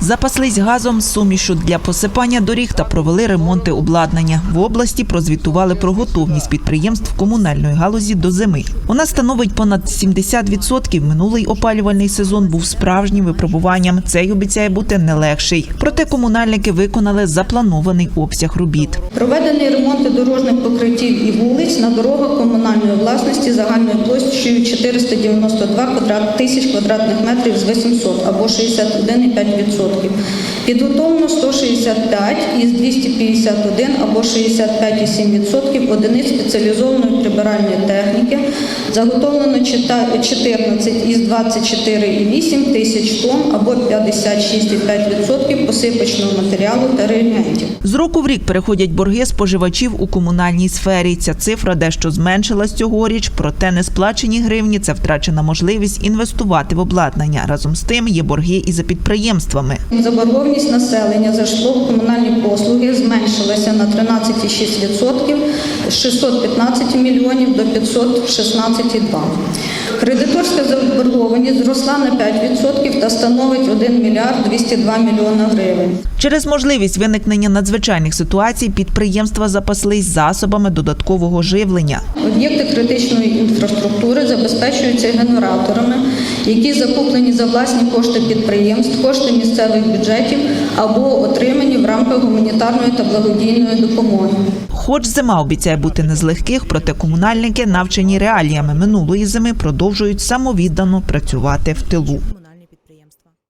Запаслись газом, сумішу для посипання доріг та провели ремонти обладнання. В області прозвітували про готовність підприємств комунальної галузі до зими. Вона становить понад 70%. Минулий опалювальний сезон був справжнім випробуванням. Цей обіцяє бути не легший. Проте комунальники виконали запланований обсяг робіт. Проведені ремонти дорожніх покриттів і вулиць на дорогах комунальної власності загальною площею 492 квадрат, тисяч квадратних метрів з 800 або 61,5%. Підготовлено 165 із 251 або 65,7% одиниць спеціалізованої прибиральної техніки. Заготовлено 14 із 24,8 тисяч тонн або 56,5% посипочного матеріалу та реагентів. З року в рік переходять борги споживачів у комунальній сфері. Ця цифра дещо зменшилась цьогоріч, проте несплачені гривні це втрачена можливість інвестувати в обладнання. Разом з тим є борги і за підприємствами. Заборгованість населення за житлово-комунальні послуги зменшилася на 13,6% з 615 мільйонів до 516,2. Кредиторська зросла на 5% та становить 1 мільярд 202 мільйона гривень. Через можливість виникнення надзвичайних ситуацій підприємства запаслись засобами додаткового живлення. Об'єкти критичної інфраструктури забезпечуються генераторами, які закуплені за власні кошти підприємств, кошти місцевих бюджетів або отримані в рамках гуманітарної та благодійної допомоги. Хоч зима обіцяє бути не з легких, проте комунальники, навчені реаліями минулої зими, продовжують самовіддано працювати в тилу.